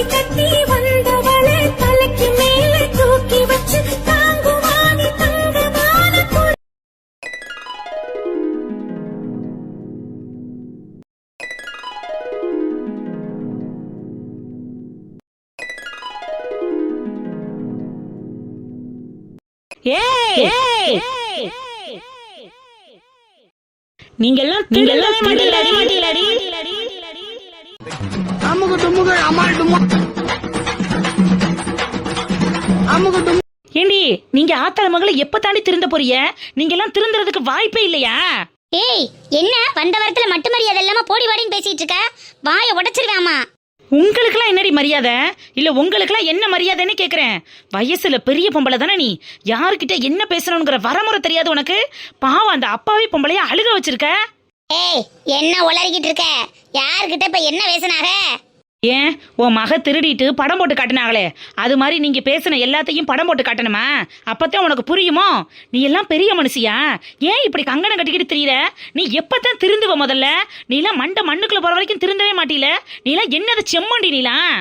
தாலி கட்டி வந்தவளை தலைக்கு மேலே தூக்கி வச்சு தாங்குவானி தங்கமான கொடி ஏய்! நீங்க எல்லாம் மாட்டீங்களாடி? மாட்டீங்களாடி? அமுகு ஏண்டி நீங்க ஆத்தாள மகளை எப்ப தாண்டி திருந்த போறீங்க? நீங்க எல்லாம் திருந்துறதுக்கு வாய்ப்பே இல்லையா? ஏய் என்ன? வந்த வரத்துல மட்டு மரியாதை இல்லாம போடி வாடின்னு பேசிட்டு இருக்க? வாயை உடைச்சிருவாமா உங்களுக்கெல்லாம் என்னடி மரியாதை? இல்ல உங்களுக்கெல்லாம் என்ன மரியாதைன்னு கேக்குறேன். வயசுல பெரிய பொம்பளை தானே நீ? யாருக்கிட்ட என்ன பேசணுங்கிற வரமுறை தெரியாது உனக்கு? பாவம் அந்த அப்பாவி பொம்பளைய அழுக வச்சிருக்க? ஏய் என்ன உளறிக்கிட்டு இருக்க? யார்கிட்ட இப்ப என்ன பேசினாக ஏன்? உன் மக திருடிட்டு படம் போட்டு காட்டினாங்களே. அது மாதிரி நீங்க பேசின எல்லாத்தையும் படம் போட்டு காட்டணுமா? அப்பத்தான் உனக்கு புரியுமோ? நீ எல்லாம் பெரிய மனுஷியா? ஏன் இப்படி கங்கணம் கட்டிக்கிட்டு தெரியல நீ எப்பத்தான் திருந்துவ முதல்ல? நீலாம் மண்டை மண்ணுக்குள்ள போற வரைக்கும் திருந்தவே மாட்டீல எல்லாம் என்னது செம்மண்டி நீலாம்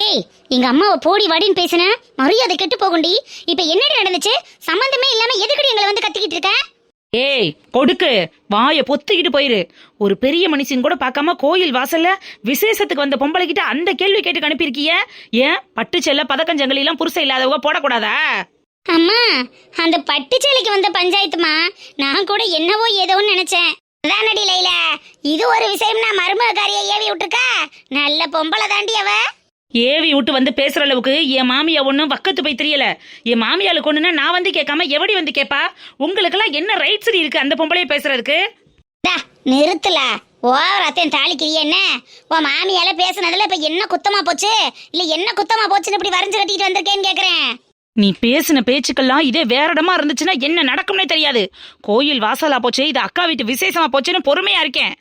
ஏய் எங்க அம்மாவை போடி வாடின்னு பேசின? மரியாதை கெட்டு போகுண்டி இப்ப என்னடி நடந்துச்சு? சம்பந்தமே இல்லாம எதுக்கடி எங்களை வந்து கத்திக்கிட்டு இருக்க? ஏய் கொடுக்கு. வாயை பொத்துக்கிட்டு போயிரு. ஒரு பெரிய மனுஷன் கூட பார்க்காம கோயில் வாசல்ல விசேஷத்துக்கு வந்த பொம்பளை கிட்ட அந்த கேள்வி கேட்டு அனுப்பியிருக்கிய? ஏன்? பட்டு செல்ல பதக்கஞ்சங்களி எல்லாம் புருஷ இல்லாதவங்க போடக்கூடாதா? அம்மா அந்த பட்டுச்சேலைக்கு வந்த பஞ்சாயத்துமா நான் கூட என்னவோ ஏதோன்னு நினைச்சேன். அதானடி லைல இது ஒரு விஷயம் நான் மருமகாரிய ஏவி விட்டுருக்கா? நல்ல பொம்பளை தாண்டி அவ. ஏவி விட்டு வந்து பேசுற அளவுக்கு என் மாமியா ஒன்றும் வக்கத்து போய் தெரியல. என் மாமியாளுக்கு ஒண்ணுன்னா நான் வந்து கேட்காம எவடி வந்து கேப்பா உங்களுக்கெல்லாம் என்ன ரைட்ஸ் இருக்கு அந்த பொம்பளைய பேசுறதுக்கு? நிறுத்தல. ஓவர் அத்தையும் தாளிக்கிறிய என்ன? உன் மாமியால பேசுனதுல இப்ப என்ன குத்தமா போச்சு? இல்ல என்ன குத்தமா போச்சுன்னு இப்படி வரைஞ்சு கட்டிட்டு வந்திருக்கேன்னு கேக்குறேன். நீ பேசின பேச்சுக்கெல்லாம் இதே வேற இடமா இருந்துச்சுன்னா என்ன நடக்கும்னே தெரியாது. கோயில் வாசலா போச்சு இது அக்கா வீட்டு விசேஷமா போச்சுன்னு பொறுமையா இருக்கேன்.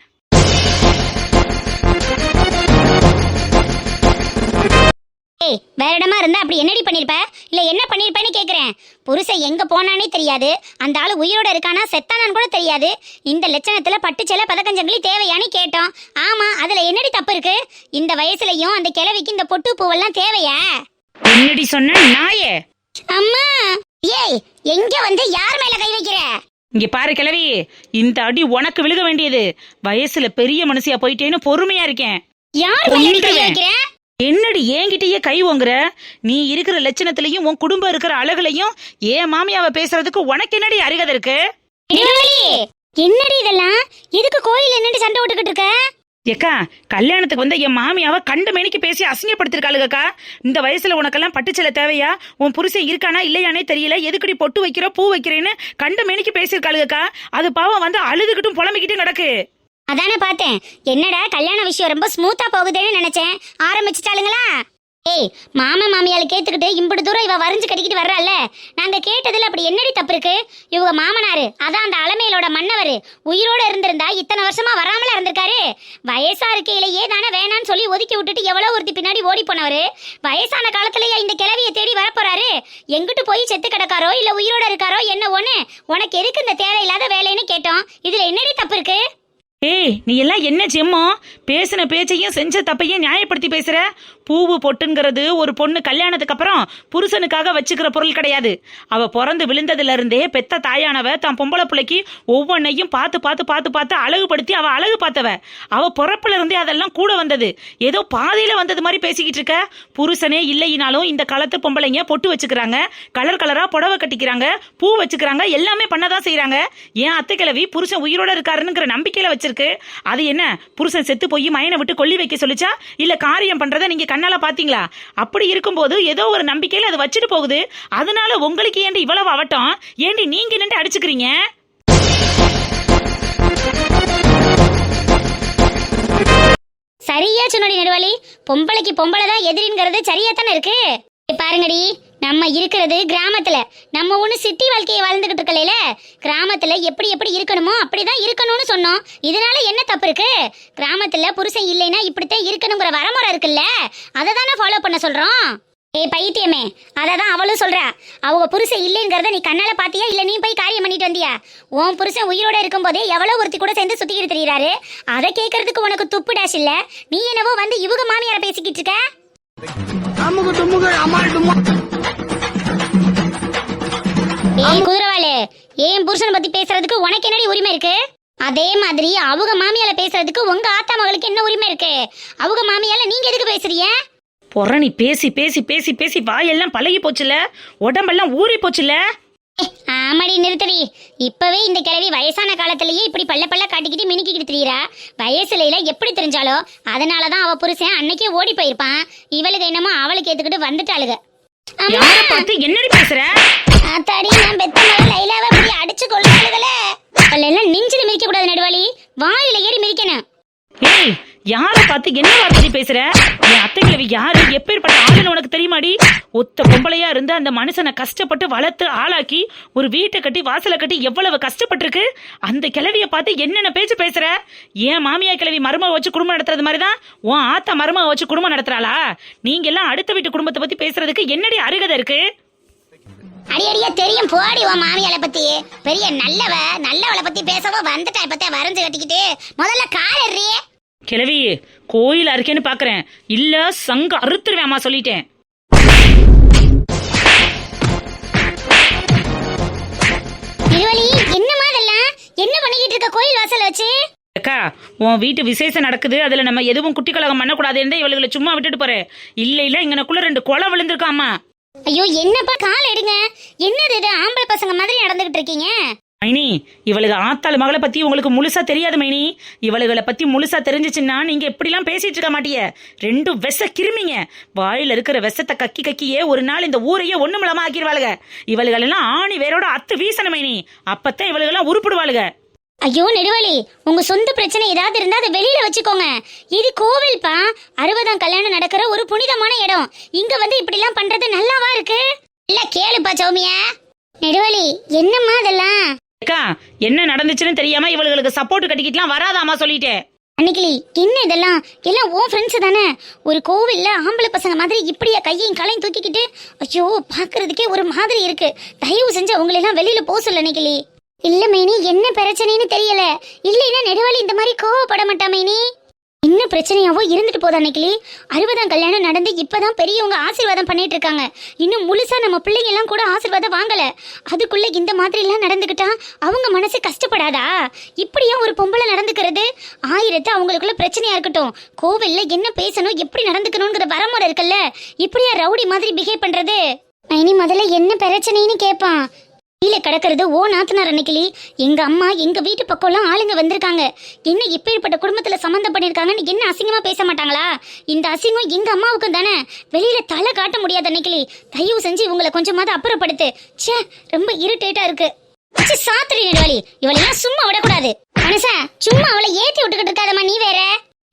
ஏய் வேற இடமா இருந்தா அப்படி என்னடி பண்ணிருப்ப? இல்ல என்ன பண்ணிருப்பேன்னு கேக்குறேன். புருஷன் எங்க போனானே தெரியாது. அந்த ஆளு உயிரோட இருக்கானா செத்தானான்னு கூட தெரியாது. இந்த லட்சணத்துல பட்டு செல பதக்கஞ்சங்களி தேவையான்னு கேட்டோம். ஆமா அதுல என்னடி தப்பு இருக்கு? இந்த வயசுலயும் அந்த கிழவிக்கு இந்த பொட்டு பூவெல்லாம் தேவையா? என்னடி சொன்ன நாயே? அம்மா! ஏய் எங்க வந்து யார் மேல கை வைக்கிற? இங்க பாரு கிழவி இந்த அடி உனக்கு விழுக வேண்டியது. வயசுல பெரிய மனுஷியா போயிட்டேன்னு பொறுமையா இருக்கேன். யார் மேல கை. வைக்கிற? என்னடி என்கிட்டயே கை ஓங்குற? நீ இருக்கிற லட்சணத்திலையும் உன் குடும்பம் இருக்கிற அழகுலையும் ஏன் மாமியாவை பேசுறதுக்கு உனக்கு என்னடி அருகதை இருக்கு? என்னடி இதெல்லாம்? இதுக்கு கோயில் என்னடி சண்டை விட்டுக்கிட்டு இருக்க? ஏக்கா கல்யாணத்துக்கு வந்த என் மாமியாவை கண்ட மேனிக்கு பேசி அசிங்கப்படுத்திருக்காளுகக்கா. இந்த வயசுல உனக்கெல்லாம் பட்டுச்சலை தேவையா? உன் புருஷன் இருக்கானா இல்லையானே தெரியல. எதுக்கடி பொட்டு வைக்கிற பூ வைக்கிறேன்னு கண்ட மேனிக்கு பேசியிருக்காளுகக்கா. அது பாவம் வந்து அழுதுகிட்டும் புலம்பிக்கிட்டும் கிடக்கு அதானே பார்த்தேன். என்னடா கல்யாண விஷயம் ரொம்ப ஸ்மூத்தா போகுதுன்னு நினைச்சேன். ஆரம்பிச்சிட்டாளுங்களா? ஏய் மாமா மாமியால கேத்துக்கிட்டு இம்புடு தூரம் இவ வரைஞ்சு கட்டிக்கிட்டு வர்றால நாங்க கேட்டதுல அப்படி என்னடி தப்பு இருக்கு? இவங்க மாமனாரு அதான் அந்த அலமையிலோட மன்னவர். உயிரோட இருந்திருந்தா இத்தனை வருஷமா வராமல இருந்திருக்காரு. வயசா இருக்கையிலேயே தானே வேணான்னு சொல்லி ஒதுக்கி விட்டுட்டு எவ்வளவு ஒருத்தி பின்னாடி ஓடி போனவரு? வயசான காலத்திலேயே இந்த கிழவிய தேடி வரப்போறாரு. எங்கிட்டு போய் செத்து கிடக்காரோ இல்ல உயிரோட இருக்காரோ என்ன ஒண்ணு? உனக்கு எதுக்கு இந்த தேவையில்லாத வேலைன்னு கேட்டோம். இதுல என்னடி தப்பு இருக்கு? ஏய் நீ எல்லாம் என்ன செம்மோ பேசின பேச்சையும் செஞ்ச தப்பையும் நியாயப்படுத்தி பேசுற? பூவு பொட்டுங்கிறது ஒரு பொண்ணு கல்யாணத்துக்கு அப்புறம் புருஷனுக்காக வச்சுக்கிற பொருள் கிடையாது. அவ பிறந்து விழுந்ததுல இருந்தே பெத்த தாயானவ தான் பொம்பளை பிள்ளைக்கு ஒவ்வொன்னையும் பார்த்து பார்த்து பார்த்து பார்த்து அழகுபடுத்தி அவ அழகு பார்த்தவ. அவ பிறப்புல இருந்தே அதெல்லாம் கூட வந்தது. ஏதோ பாதையில வந்தது மாதிரி பேசிக்கிட்டு இருக்க. புருஷனே இல்லைனாலும் இந்த காலத்து பொம்பளைங்க பொட்டு வச்சுக்கிறாங்க. கலர் கலரா புடவை கட்டிக்கிறாங்க. பூ வச்சுக்கிறாங்க. எல்லாமே பண்ணதான் செய்கிறாங்க ஏன் அத்தை கிழவி புருஷன் உயிரோட இருக்காருங்கிற நம்பிக்கையில வச்சிருக்கு. அது என்ன? புருஷன் செத்து போய் மயனை விட்டு கொல்லி வைக்க சொல்லிச்சா? இல்ல காரியம் பண்றதை நீங்க கண்ணால பாத்தீங்களா? அப்படி இருக்கும்போது ஏதோ ஒரு நம்பிக்கையில அது வச்சுட்டு போகுது. அதனால உங்களுக்கு ஏண்டி இவ்வளவு அவட்டம்? ஏண்டி நீங்க நின்று அடிச்சுக்கிறீங்க? சரியா சொன்னடி நெடுவாளி. பொம்பளைக்கு பொம்பளை தான் எதிரிங்கிறது சரியா தானே இருக்கு பாருங்கடி நம்ம இருக்கிறது கிராமத்துல. நம்ம ஒண்ணு சிட்டி வாழ்க்கையை வாழ்ந்துகிட்டு இருக்கலையில? கிராமத்துல எப்படி எப்படி இருக்கணுமோ அப்படிதான் இருக்கணும்னு சொன்னோம். இதனால என்ன தப்பு இருக்கு? கிராமத்துல புருஷன் இல்லைன்னா இப்படித்தான் இருக்கணுங்கிற வர இருக்குல்ல? அதை தானே ஃபாலோ பண்ண சொல்றோம்? ஏய் பைத்தியமே அதை தான் அவளும் சொல்கிறா அவங்க புருஷன் இல்லைங்கிறத நீ கண்ணால் பார்த்தியா இல்லை நீ போய் காரியம் பண்ணிட்டு வந்தியா? உன் புருஷன் உயிரோட இருக்கும்போதே எவ்வளோ ஒருத்தி கூட சேர்ந்து சுற்றிக்கிட்டு திரியிறாரு? அதை கேட்கறதுக்கு உனக்கு துப்பு டேஷ் இல்லை. நீ என்னவோ வந்து இவங்க மாமியார பேசிக்கிட்டு இருக்க? ஏன் குதிரவாளு ஏன் புருஷனை பத்தி பேசுறதுக்கு உனக்கு என்னடி உரிமை இருக்கு? அதே மாதிரி அவங்க மாமியால பேசுறதுக்கு உங்க ஆத்தா மகளுக்கு என்ன உரிமை இருக்கு? அவங்க மாமியால நீங்க எதுக்கு பேசுறீங்க? பொறணி பேசி பேசி பேசி பேசி வாயெல்லாம் பழகி போச்சுல? உடம்பெல்லாம் ஊறி போச்சுல? ஆமாடி நிறுத்தடி. இப்பவே இந்த கிழவி வயசான காலத்திலேயே இப்படி பல்ல பல்ல காட்டிக்கிட்டு மினுக்கிக்கிட்டு திரியிறா. வயசுல எப்படி தெரிஞ்சாலோ அதனாலதான் அவ புருஷன் அன்னைக்கே ஓடி போயிருப்பான். இவளுக்கு என்னமோ அவளுக்கு ஏத்துக்கிட்டு வந்துட்டாளுக. யார பார்த்து என்னடி பேசுற? ஆத்தாடி நான் பெத்த லைலாவை அப்படி அடிச்சு கொள்ளாளுகளே எல்லாம் நெஞ்சில மிதிக்க கூடாது நடுவாளி. வாயில ஏறி மிதிக்கணும். ஏய் யார பார்த்து என்ன வார்த்தை பேசுற? என் அத்தை கிழவி யாரு? எப்பேற்பட்ட ஆளுன்னு உனக்கு தெரியுமாடி? ஒத்த பொம்பளையா இருந்து அந்த மனுஷனை கஷ்டப்பட்டு வளர்த்து ஆளாக்கி ஒரு வீட்டை கட்டி வாசலை கட்டி எவ்வளவு கஷ்டப்பட்டிருக்கு? அந்த கிழவிய பார்த்து என்னென்ன பேச்சு பேசுற? ஏன் மாமியா கிழவி மருமக வச்சு குடும்பம் நடத்துறது மாதிரிதான் உன் ஆத்தா மருமக வச்சு குடும்பம் நடத்துறாளா? நீங்க எல்லாம் அடுத்த வீட்டு குடும்பத்தை பத்தி பேசுறதுக்கு என்னடி அருகதை இருக்கு? அடி அடியா தெரியும். போடி உன் மாமியால பத்தி. பெரிய நல்லவ நல்லவளை பத்தி பேசவோ வந்துட்டா இப்பத்தே வரைஞ்சு கட்டிக்கிட்டு. முதல்ல கால் எறியே கிழவி கோயில் இருக்கேன்னு பாக்குறேன். இல்ல சங்க அறுத்துருவேன் அம்மா சொல்லிட்டேன். திருவழி என்னமா இதெல்லாம்? என்ன பண்ணிக்கிட்டு இருக்க கோயில் வாசல்ல வச்சு? அக்கா உன் வீட்டு விசேஷம் நடக்குது. அதுல நம்ம எதுவும் குட்டி கழகம் பண்ணக்கூடாதுன்னு இவளுகளை சும்மா விட்டுட்டு போறேன் இல்ல இல்ல இங்கனக்குள்ள ரெண்டு கொலை விழுந்திருக்காமா ஐயோ என்னப்பா கால் எடுங்க. என்னது இது? ஆம்பளை பசங்க மாதிரி நடந்துகிட்டு இருக்கீங்க. மைனி இவளுக்கு ஆத்தாள் மகளை பத்தி உங்களுக்கு முழுசா தெரியாது மைனி. இவளுகளை பத்தி முழுசா தெரிஞ்சிச்சுன்னா நீங்க எப்படிலாம் பேசிட்டு இருக்க மாட்டிய. ரெண்டும் விஷ கிருமிங்க. வாயில இருக்கிற விஷத்தை கக்கி கக்கியே ஒரு நாள் இந்த ஊரையே ஒண்ணுமில்லாம இவளுகள் இவளுகளெல்லாம் ஆணி வேரோட அத்து வீசணும் மைனி. அப்பத்தான் இவளுகெல்லாம் உருப்பிடுவாளுங்க ஐயோ நெடுவலி உங்க சொந்த பிரச்சனை ஏதாவது இருந்தா அதை வெளியில வச்சுக்கோங்க. இது கோவில்பா. அறுபதாம் கல்யாணம் நடக்கிற ஒரு புனிதமான இடம். இங்க வந்து இப்படி எல்லாம் பண்றது நல்லாவா இருக்கு? இல்ல கேளுப்பா சௌமியா. நெடுவலி என்னம்மா அதெல்லாம்? அக்கா என்ன நடந்துச்சுன்னு தெரியாம இவளுகளுக்கு சப்போர்ட் கட்டிக்கிட்டுலாம் வராதாமா சொல்லிட்டேன். அன்னைக்கிளி என்ன இதெல்லாம்? எல்லாம் உன் ஃப்ரெண்ட்ஸ் தானே. ஒரு கோவில்ல ஆம்பளை பசங்க மாதிரி இப்படியா கையையும் கலையும் தூக்கிக்கிட்டு ஐயோ பாக்குறதுக்கே ஒரு மாதிரி இருக்கு. தயவு செஞ்சு உங்களை எல்லாம் வெளியில போக சொல்ல அன்னைக்கிளி. இல்ல மைனி என்ன பிரச்சனைன்னு தெரியல. இல்லைன்னா நெடுவாளி இந்த மாதிரி கோவப்பட மாட்டா மைனி. என்ன பிரச்சனையாவோ இருந்துட்டு போதா அன்னைக்கிளி? அறுபதாம் கல்யாணம் நடந்து இப்பதான் பெரியவங்க ஆசீர்வாதம் பண்ணிட்டு இருக்காங்க. இன்னும் முழுசா நம்ம பிள்ளைங்க எல்லாம் கூட ஆசீர்வாதம் வாங்கல. அதுக்குள்ள இந்த மாதிரி எல்லாம் நடந்துக்கிட்டா அவங்க மனசு கஷ்டப்படாதா? இப்படியா ஒரு பொம்பளை நடந்துக்கிறது? ஆயிரத்து அவங்களுக்குள்ள பிரச்சனையா இருக்கட்டும். கோவில்ல என்ன பேசணும் எப்படி நடந்துக்கணுங்கிற வரமுறை இருக்குல்ல. இப்படியா ரவுடி மாதிரி பிஹேவ் பண்றது? மைனி முதல்ல என்ன பிரச்சனைன்னு கேட்பான் கீழே கிடக்கிறது ஓ நாத்தனார் அன்னைக்கிளி. எங்க அம்மா எங்க வீட்டு பக்கம்லாம் ஆளுங்க வந்திருக்காங்க. என்ன இப்பேற்பட்ட குடும்பத்துல சம்மந்தம் பண்ணிருக்காங்கன்னு என்ன அசிங்கமா பேச மாட்டாங்களா? இந்த அசிங்கம் எங்க அம்மாவுக்கும் தானே. வெளியில தலை காட்ட முடியாது அன்னைக்கிளி. தயவு செஞ்சு இவங்களை கொஞ்சமாவது அப்புறப்படுத்து. ச்சே ரொம்ப இரிட்டேட்டா இருக்கு. சாத்திரி நெடுவாளி. இவளையெல்லாம் சும்மா விடக்கூடாது. மனுஷா சும்மா அவளை ஏத்தி விட்டுக்கிட்டு இருக்காதம்மா நீ வேற.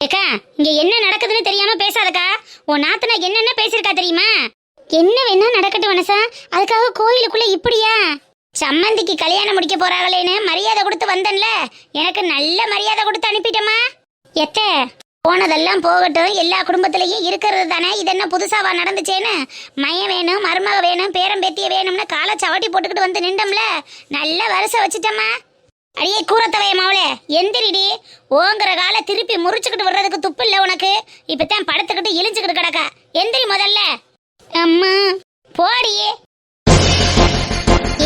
ஏக்கா இங்க என்ன நடக்குதுன்னு தெரியாம பேசாதக்கா. உன் நாத்தனா என்னென்ன பேசிருக்கா தெரியுமா? என்ன வேணா நடக்கட்டும் மனசா அதுக்காக கோயிலுக்குள்ள இப்படியா? சம்மந்திக்கு கல்யாணம் முடிக்க போறாங்களேன்னு மரியாதை கொடுத்து வந்தேன்ல. எனக்கு நல்ல மரியாதை கொடுத்து அனுப்பிட்டமா எத்த போனதெல்லாம் போகட்டும். எல்லா குடும்பத்திலையும் இருக்கிறது தானே. இது என்ன புதுசாவா நடந்துச்சேன்னு? மையம் வேணும் மருமக வேணும் பேரம்பேத்திய வேணும்னு காலை சவட்டி போட்டுக்கிட்டு வந்து நின்றோம்ல. நல்ல வருஷம் வச்சுட்டம்மா. அடியே கூறத்தவைய மாவளே எந்திரிடி. ஓங்குற காலை திருப்பி முறிச்சுக்கிட்டு வர்றதுக்கு துப்பு இல்லை உனக்கு. இப்பத்தான் படுத்துக்கிட்டு இழிஞ்சுக்கிட்டு கிடக்கா. எந்திரி முதல்ல. அம்மா போடியே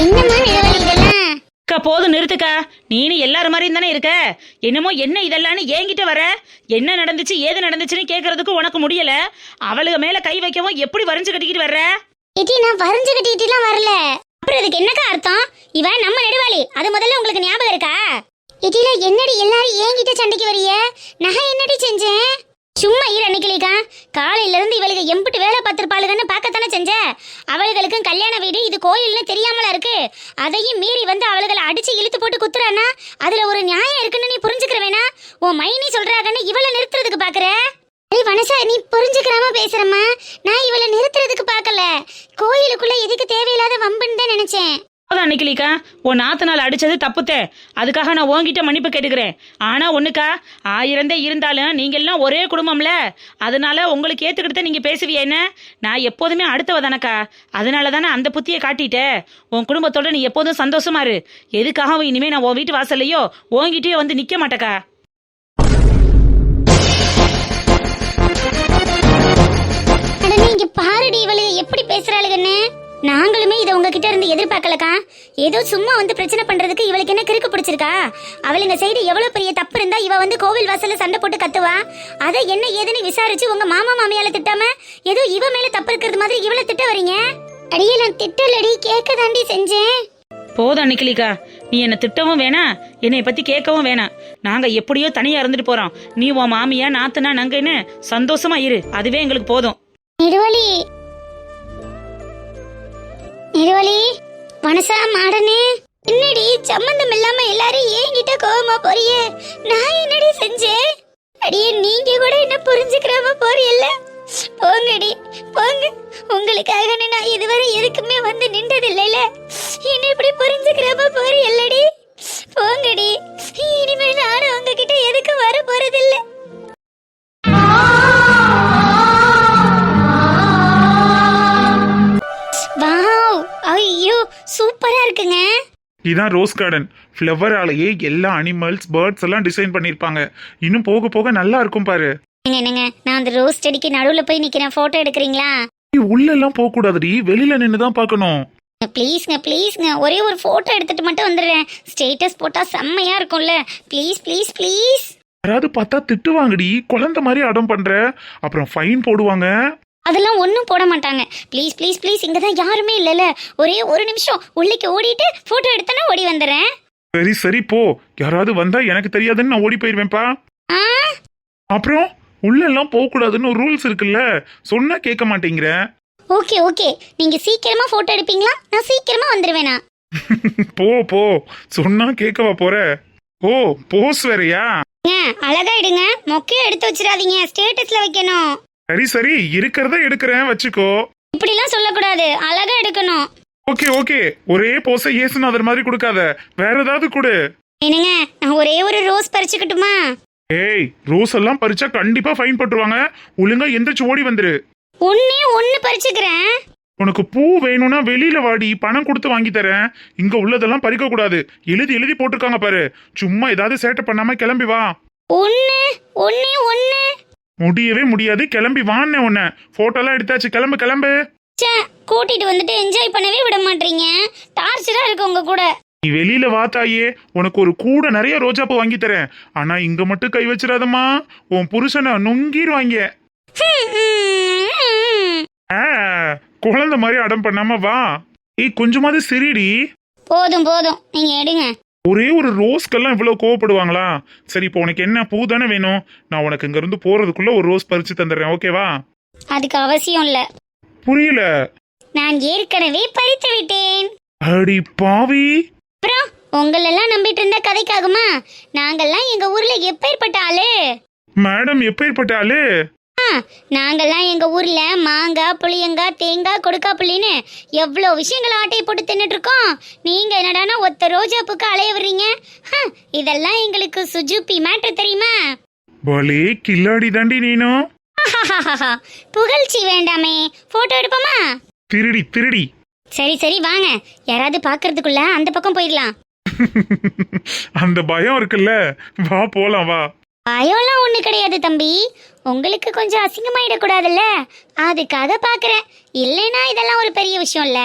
என்னம்மா இதெல்லாம்? அக்கா போதும் நிறுத்துக்கா. நீனு எல்லாரும் மாதிரியும் தானே இருக்க? என்னமோ என்ன இதெல்லாம்னு ஏங்கிட்ட வர? என்ன நடந்துச்சு ஏது நடந்துச்சுன்னு கேட்கறதுக்கு உனக்கு முடியல? அவளுக மேல கை வைக்கவும் எப்படி வரைஞ்சு கட்டிக்கிட்டு வர்ற? இட்டி நான் வரைஞ்சு கட்டிட்டுலாம் வரல. அப்புறம் இதுக்கு என்னக்கா அர்த்தம்? இவன் நம்ம நெடுவாளி. அது முதல்ல உங்களுக்கு ஞாபகம் இருக்கா? இட்டில என்னடி எல்லாரும் ஏங்கிட்ட சண்டைக்கு வரிய நான் என்னடி செஞ்சேன்? சும்மா ஈர அன்னைக்கிலேக்கா காலையில இருந்து இவளுக்கு எம்பிட்டு வேலை பார்த்திருப்பாளுகன்னு பார்க்கத்தானே செஞ்ச? அவளுகளுக்கும் கல்யாண வீடு இது கோயில்னு தெரியாமலா இருக்கு. அதையும் மீறி வந்து அவளுகளை அடிச்சு இழுத்து போட்டு குத்துறானா? அதுல ஒரு நியாயம் இருக்குன்னு நீ புரிஞ்சுக்கிற வேணா உன் மைனி சொல்றாங்கன்னு இவளை நிறுத்துறதுக்கு பாக்குற? ஏய் வனசா நீ புரிஞ்சுக்கிறாம பேசுறம்மா. நான் இவளை நிறுத்துறதுக்கு பார்க்கல. கோயிலுக்குள்ள எதுக்கு தேவையில்லாத வம்புன்னு தான் நினைச்சேன். அதான் அன்னைக்கிலிக்கா உன் நாத்து நாள் அடிச்சது தப்புத்தே. அதுக்காக நான் உங்ககிட்ட மன்னிப்பு கேட்டுக்கிறேன். ஆனா ஒண்ணுக்கா ஆயிரந்தே இருந்தாலும் நீங்க எல்லாம் ஒரே குடும்பம்ல. அதனால உங்களுக்கு ஏத்துக்கிட்டு நீங்க பேசுவிய என்ன? நான் எப்போதுமே அடுத்தவ தானக்கா. அதனால தானே அந்த புத்தியை காட்டிட்டேன் உன் குடும்பத்தோட நீ எப்போதும் சந்தோஷமா இரு. எதுக்காகவும் இனிமே நான் உன் வீட்டு வாசல்லையோ உன்கிட்டயோ வந்து நிக்க மாட்டேக்கா. பாருடி இவளு எப்படி பாருடி நாங்களுமே இதை உங்ககிட்ட இருந்து எதிர்பார்க்கலக்கா. ஏதோ சும்மா வந்து பிரச்சனை பண்றதுக்கு இவளுக்கு என்ன கிறுக்கு பிடிச்சிருக்கா? அவளுங்க சைடு எவ்வளவு பெரிய தப்பு இருந்தா இவ வந்து கோவில் வாசல்ல சண்டை போட்டு கத்துவா? அதை என்ன ஏதுன்னு விசாரிச்சு உங்க மாமா மாமியால திட்டாம ஏதோ இவ மேல தப்பு இருக்கிறது மாதிரி இவளை திட்ட வரீங்க? அடியே நான் திட்டலடி. கேட்க தாண்டி செஞ்சேன். போதும் நிக்கிலிக்கா நீ என்னை திட்டவும் வேணாம் என்னை பத்தி கேட்கவும் வேணாம் நாங்க எப்படியோ தனியா இருந்துட்டு போறோம். நீ உன் மாமியா நாத்துனா நங்கன்னு சந்தோஷமா இரு. அதுவே எங்களுக்கு போதும். நெடுவலி நெடுவலி மனசா மாடனே. என்னடி சம்மந்தம் இல்லாம எல்லாரும் ஏங்கிட்ட கோவமா போறிய? நான் என்னடி செஞ்சேன்? அடியே நீங்க கூட என்ன புரிஞ்சுக்கிறாம போறியல்ல போங்கடி போங்க. உங்களுக்காக நான் இதுவரை எதுக்குமே வந்து நின்றது இல்லைல என்ன இப்படி புரிஞ்சுக்கிறாம போறியல்லடி போங்கடி இனிமே நானும் உங்ககிட்ட எதுக்கும் வர போறதில்லை ஐயோ சூப்பரா இருக்குங்க. இதான் ரோஸ் கார்டன். ஃப்ளவராலேயே எல்லா அனிமல்ஸ் பேர்ட்ஸ் எல்லாம் டிசைன் பண்ணியிருப்பாங்க. இன்னும் போக போக நல்லா இருக்கும் பாரு. என்னங்க என்னங்க? நான் அந்த ரோஸ் செடிக்கு நடுவுல போய் நிக்கிறேன். போட்டோ எடுக்கிறீங்களா? உள்ள எல்லாம் போக கூடாதுடி. வெளியில நின்று தான் பார்க்கணும். ப்ளீஸ்ங்க ப்ளீஸ்ங்க ஒரே ஒரு போட்டோ எடுத்துட்டு மட்டும் வந்துடுறேன். ஸ்டேட்டஸ் போட்டா செம்மையா இருக்கும்ல. ப்ளீஸ் ப்ளீஸ் ப்ளீஸ் யாராவது பார்த்தா திட்டுவாங்கடி. குழந்தை மாதிரி அடம் பண்ற. அப்புறம் ஃபைன் போடுவாங்க. அதெல்லாம் ஒன்றும் போட மாட்டாங்க. ப்ளீஸ் ப்ளீஸ் ப்ளீஸ் இங்கே தான் யாருமே இல்லைல்ல. ஒரே ஒரு நிமிஷம் உள்ளிக்கு ஓடிட்டு ஃபோட்டோ எடுத்தனா ஓடி வந்துடுறேன். சரி சரி போ. யாராவது வந்தா எனக்கு தெரியாதுன்னு நான் ஓடி போயிருவேன்ப்பா. ஆ? அப்புறம் உள்ள எல்லாம் போக கூடாதுன்னு ஒரு ரூல்ஸ் இருக்குல்ல. சொன்னா கேட்க மாட்டேங்கிற. ஓகே ஓகே நீங்கள் சீக்கிரமாக ஃபோட்டோ எடுப்பீங்களா? நான் சீக்கிரமாக வந்துடுவேனா போ போ. சொன்னா கேட்கவா போற? ஓ போஸ் வேறயா? ஏங்க அழகா எடுங்க. மொக்கையும் எடுத்து வச்சிடாதீங்க. ஸ்டேட்டஸ்ல வைக்கணும். சரி சரி இருக்கிறத எடுக்கிறேன் வச்சுக்கோ. இப்படிலாம் சொல்லக்கூடாது. அழகா எடுக்கணும். Okay okay. ஒரே போஸை ஏசுநாதர் மாதிரி கொடுக்காத. வேற ஏதாவது கொடு. என்னங்க நான் ஒரே ஒரு ரோஸ் பறிச்சுக்கட்டுமா? ஏய் ரோஸ் எல்லாம் பறிச்சா கண்டிப்பா ஃபைன் போட்டுருவாங்க. ஒழுங்கா எந்திரிச்சு ஓடி வந்துரு. ஒன்னே ஒன்னு பறிச்சுக்கிறேன். உனக்கு பூ வேணும்னா வெளியில வாடி பணம் கொடுத்து வாங்கி தரேன். இங்க உள்ளதெல்லாம் பறிக்க கூடாது. எழுதி எழுதி போட்டிருக்காங்க பாரு. சும்மா ஏதாவது சேட்டை பண்ணாம கிளம்பி வா. ஒன்னு ஒன்னே ஒன்னு. முடியவே முடியாது. கிளம்பி வான்னு உன்ன. போட்டோ எல்லாம் எடுத்தாச்சு. கிளம்பு கிளம்பு. ச்சே கூட்டிட்டு வந்துட்டு என்ஜாய் பண்ணவே விட மாட்டீங்க. டார்ச்சரா இருக்கு உங்க கூட. நீ வெளியில வா தாயே. உனக்கு ஒரு கூட நிறைய ரோஜா பூ வாங்கி தரேன். ஆனா இங்க மட்டும் கை வச்சிடாதம்மா. உன் புருஷனை நொங்கிருவாங்க. ஆ, குழந்தை மாதிரி அடம் பண்ணாம வா. ஏய் கொஞ்சமாவது சிரிடி. போதும் போதும். நீங்க எடுங்க. ஒரே ஒரு ரோஸ்க்கெல்லாம் இவ்வளவு கோவப்படுவாங்களா? சரி இப்போ உனக்கு என்ன பூ தானே வேணும்? நான் உனக்கு இங்க இருந்து போறதுக்குள்ள ஒரு ரோஸ் பறிச்சு தந்துடுறேன் ஓகேவா? அதுக்கு அவசியம் இல்ல. புரியல. நான் ஏற்கனவே பறித்து விட்டேன். அடி பாவி. அப்புறம் உங்களெல்லாம் நம்பிட்டு இருந்த கதைக்காகுமா? நாங்கெல்லாம் எங்க ஊர்ல எப்பேற்பட்ட ஆளு? மேடம் எப்பேற்பட்ட ஆளு? ஆ, நாங்கெல்லாம் எங்க ஊர்ல மாங்காய் புளியங்காய் தேங்காய் கொடுக்கா புள்ளின்னு எவ்வளோ விஷயங்கள் ஆட்டையை போட்டு தின்னுட்டு இருக்கோம் நீங்க என்னடானா ஒத்த ரோஜா பூக்கு அலைய விடுறீங்க? இதெல்லாம் எங்களுக்கு சுஜுப்பி மேட்ரு தெரியுமா? பலே கில்லாடி தாண்டி நீனும். புகழ்ச்சி வேண்டாமே. போட்டோ எடுப்போமா? திருடி திருடி. சரி சரி வாங்க. யாராவது பாக்குறதுக்குள்ள அந்த பக்கம் போயிடலாம். அந்த பயம் இருக்குல்ல. வா போலாம் வா. பயம்லாம் ஒண்ணு கிடையாது தம்பி. உங்களுக்கு கொஞ்சம் அசிங்கமாயிடக்கூடாதுல்ல? அதுக்காக பாக்குறேன். இல்லைன்னா இதெல்லாம் ஒரு பெரிய விஷயம் இல்ல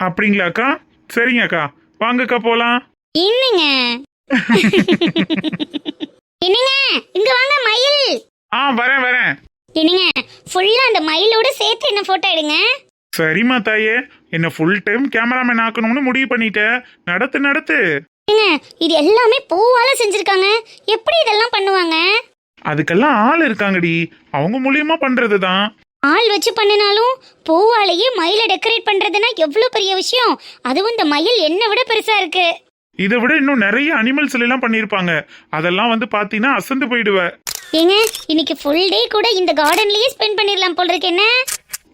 அப்படிங்களாக்கா? சரிங்க அக்கா வாங்கக்கா போலாம். என்னங்க? என்னங்க? இங்க வாங்க மயில். ஆ வரேன் வரேன். என்னங்க? ஃபுல்லா அந்த மயிலோட சேர்த்து என்ன போட்டோ எடுங்க. சரிம்மா தாயே. என்ன ஃபுல் டைம் கேமராமேன் ஆக்கணும்னு முடிவு பண்ணிட்டேன் நடத்து நடத்து. ஏங்க இது எல்லாமே பூவால செஞ்சிருக்காங்க. எப்படி இதெல்லாம் பண்ணுவாங்க? அதுக்கெல்லாம் ஆள் இருக்காங்கடி. அவங்க மூலியமா பண்றதுதான். ஆள் வச்சு பண்ணினாலும் பூவாலேயே மயிலை டெக்கரேட் பண்றதுன்னா எவ்வளவு பெரிய விஷயம்? அதுவும் இந்த மயில் என்ன விட பெருசா இருக்கு. இதை விட இன்னும் நிறைய அனிமல்ஸ் எல்லாம் பண்ணியிருப்பாங்க. அதெல்லாம் வந்து பாத்தீங்கன்னா அசந்து போயிடுவ. ஏங்க இன்னைக்கு ஃபுல் டே கூட இந்த கார்டன்லயே ஸ்பெண்ட் பண்ணிடலாம் போல் இருக்கு. என்ன?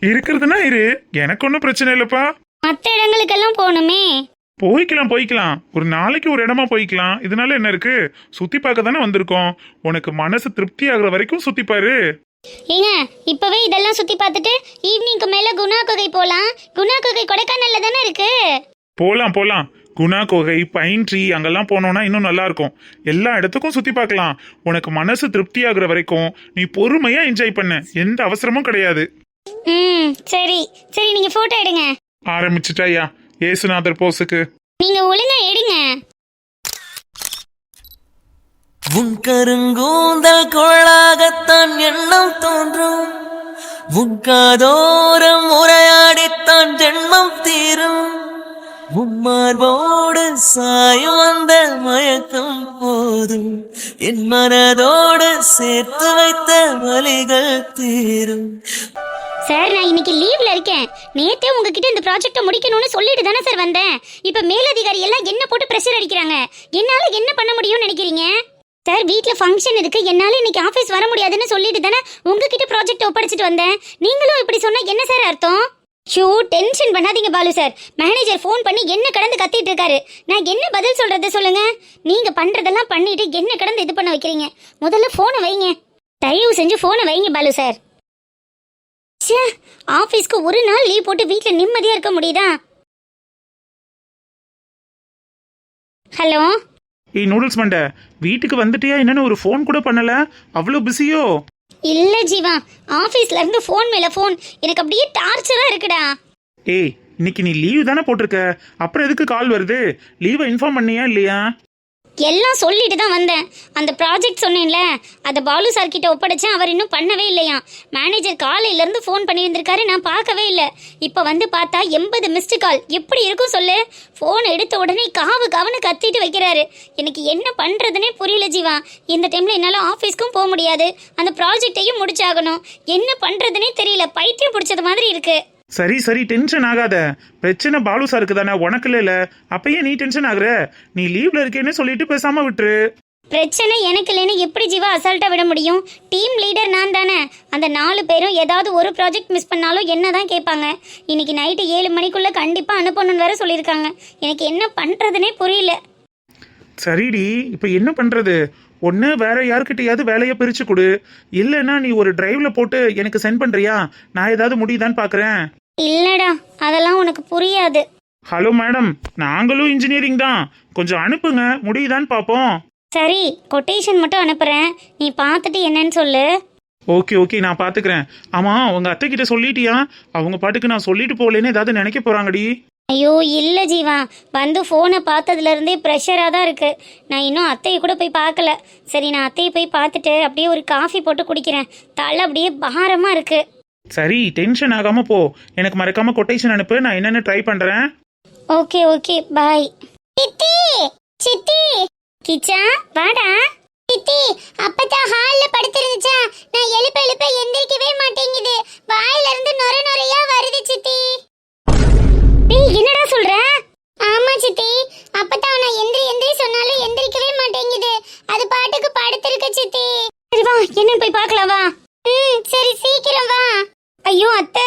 இருக்கிறதுனா இரு. எனக்கு ஒன்றும் பிரச்சனை இல்லப்பா. மற்ற இடங்களுக்கெல்லாம் போகணுமே. போய்க்கலாம் போய்க்கலாம். ஒரு நாளைக்கு ஒரு இடமா போய்க்கலாம். இதனால என்ன இருக்கு? சுத்தி பார்க்க தானே வந்திருக்கோம். உனக்கு மனசு திருப்தி ஆகுற வரைக்கும் சுத்தி பாரு. ஏங்க இப்பவே இதெல்லாம் சுத்தி பார்த்துட்டு ஈவினிங்க்கு மேல குணா குகை போலாம். குணா குகை கொடைக்கானல்ல தானே இருக்கு? போலாம் போலாம். குணா குகை பைன் ட்ரீ அங்கெல்லாம் போனோம்னா இன்னும் நல்லா இருக்கும். எல்லா இடத்துக்கும் சுத்தி பார்க்கலாம். உனக்கு மனசு திருப்தி ஆகுற வரைக்கும் நீ பொறுமையா என்ஜாய் பண்ண. எந்த அவசரமும் கிடையாது. ம் சரி. சரி நீங்க போட்டோ எடுங்க. ஆரம்பிச்சுட்டாயா ஏசுநாதர் போஸுக்கு. நீங்க ஒழுங்கா எடுங்க. உன் கருங்கூந்தல் கொள்ளாகத்தான் எண்ணம் தோன்றும். உன் காதோரம் உரையாடித்தான் ஜென்மம் தீரும். உம்மார்போடு சாயும் அந்த மயக்கம் போதும். என் மனதோடு சேர்த்து வைத்த வலிகள் தீரும். சார் நான் இன்னைக்கு லீவ்ல இருக்கேன். நேத்தே உங்ககிட்ட இந்த ப்ராஜெக்ட்டை முடிக்கணும்னு சொல்லிட்டு தானே சார் வந்தேன். இப்ப மேலதிகாரி எல்லாம் என்ன போட்டு பிரஷர் அடிக்கிறாங்க? என்னால என்ன பண்ண முடியும்னு நினைக்கிறீங்க? சார் வீட்டில் ஃபங்க்ஷன் இருக்கு. என்னால இன்னைக்கு ஆபீஸ் வர முடியாதுன்னு சொல்லிட்டு தானே உங்ககிட்ட ப்ராஜெக்ட் ஒப்படைச்சிட்டு வந்தேன். நீங்களும் இப்படி சொன்னா என்ன சார் அர்த்தம்? ஷோ டென்ஷன் பண்ணாதீங்க பாலு சார் மேனேஜர் ஃபோன் பண்ணி என்ன கடந்து கத்திட்டு இருக்காரு? நான் என்ன பதில் சொல்றது சொல்லுங்க? நீங்க பண்றதெல்லாம் பண்ணிட்டு என்ன கடந்து இது பண்ண வைக்கிறீங்க? முதல்ல ஃபோனை வைங்க. தயவு செஞ்சு ஃபோனை வைங்க பாலு சார் ச்சே ஆபீஸ்க்கு ஒரு நாள் லீவ் போட்டு வீட்ல நிம்மதியா இருக்க முடியுதா? ஹலோ? ஏய் நூடுல்ஸ் மண்டை வீட்டுக்கு வந்துட்டியா என்னன்னு ஒரு ஃபோன் கூட பண்ணல. அவ்வளோ பிஸியோ இல்ல ஜீவா ஆபீஸ்ல இருந்து ஃபோன் மேல ஃபோன் எனக்கு அப்படியே டார்ச்சரா இருக்குடா. ஏய் இன்னைக்கு நீ லீவ் தானே போட்டிருக்க? அப்புறம் எதுக்கு கால் வருது? லீவை இன்ஃபார்ம் பண்ணியா இல்லையா? எல்லாம் சொல்லிட்டு தான் வந்தேன். அந்த ப்ராஜெக்ட் சொன்னேன்ல அதை பாலு சார் கிட்ட ஒப்படைச்சேன். அவர் இன்னும் பண்ணவே இல்லையா மேனேஜர் காலையிலேருந்து ஃபோன் பண்ணியிருந்திருக்காரு. நான் பார்க்கவே இல்லை. இப்போ வந்து பார்த்தா எண்பது மிஸ்டு கால் எப்படி இருக்கும் சொல்லு? ஃபோன் எடுத்த உடனே காவு காவுன்னு கத்திட்டு வைக்கிறாரு. எனக்கு என்ன பண்ணுறதுனே புரியல ஜீவா. இந்த டைமில் என்னால் ஆஃபீஸ்க்கும் போக முடியாது. அந்த ப்ராஜெக்டையும் முடிச்சாகணும். என்ன பண்ணுறதுனே தெரியல. பைத்தியம் பிடிச்சது மாதிரி இருக்குது சரி சரி டென்ஷன் ஆகாத. பிரச்சனை பாலு சாருக்கு தானே. உனக்கு இல்ல அப்பயே நீ டென்ஷன் ஆகுற. நீ லீவ்ல இருக்கேன்னு சொல்லிட்டு பேசாம விட்டுரு. பிரச்சனை எனக்கு இல்லைன்னு எப்படி ஜீவா அசால்ட்டா விட முடியும்? டீம் லீடர் நான் தானே. அந்த நாலு பேரும் ஏதாவது ஒரு ப்ராஜெக்ட் மிஸ் பண்ணாலும் என்ன தான் கேட்பாங்க? இன்னைக்கு நைட்டு ஏழு மணிக்குள்ள கண்டிப்பா அனுப்பணும்னு வேற சொல்லியிருக்காங்க. எனக்கு என்ன பண்றதுனே புரியல. சரிடி இப்போ என்ன பண்றது? ஒன்று வேற யாருக்கிட்டையாவது வேலையை பிரிச்சு கொடு. இல்லைன்னா நீ ஒரு டிரைவ்ல போட்டு எனக்கு சென்ட் பண்றியா? நான் ஏதாவது முடியுதான்னு பார்க்கறேன் இல்லடா அதெல்லாம் உனக்கு புரியாது. ஹலோ மேடம் நாங்களும் இன்ஜினியரிங் தான். கொஞ்சம் அனுப்புங்க முடியுதான்னு பார்ப்போம் சரி கொட்டேஷன் மட்டும் அனுப்புறேன். நீ பார்த்துட்டு என்னன்னு சொல்லு. ஓகே ஓகே நான் பார்த்துக்கிறேன் ஆமா உங்க அத்தை கிட்ட சொல்லிட்டியா? அவங்க பாட்டுக்கு நான் சொல்லிட்டு போகலன்னு ஏதாவது நினைக்க போறாங்கடி. ஐயோ இல்லை ஜீவா. வந்து ஃபோனை பார்த்ததுல இருந்தே ப்ரெஷராக தான் இருக்கு. நான் இன்னும் அத்தையை கூட போய் பார்க்கல. சரி நான் அத்தையை போய் பார்த்துட்டு அப்படியே ஒரு காஃபி போட்டு குடிக்கிறேன். தலை அப்படியே பாரமா இருக்கு. சரி டென்ஷன் ஆகாம போ. எனக்கு மறக்காம கொட்டேஷன் அனுப்பு. நான் என்னென்னு ட்ரை பண்றேன். Okay okay. பாய் சித்தி! சித்தி! கிச்சா வாடா. சித்தி அப்பதான் ஹால்ல படுத்திருந்துச்சா? நான் எழுப்ப எழுப்ப எந்திரிக்கவே மாட்டேங்குது. வாயில இருந்து நொர வருது சித்தி. டேய் என்னடா சொல்ற? ஆமா சித்தி. அப்பதான் நான் எந்திரி எந்திரி சொன்னாலும் எந்திரிக்கவே மாட்டேங்குது. அது பாட்டுக்கு படுத்திருக்கு சித்தி. சரி வா. என்னன்னு போய் பார்க்கலாம் வா. ம் சரி சீக்கிரம் வா. ஐயோ அத்தை.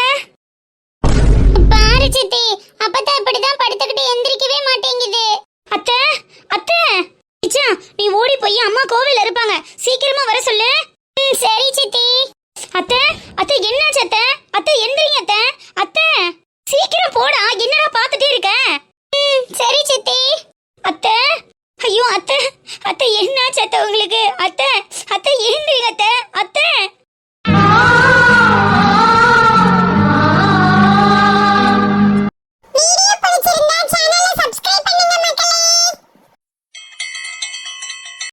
பாரு சித்தி. அப்பதான் இப்படிதான் படுத்துக்கிட்டு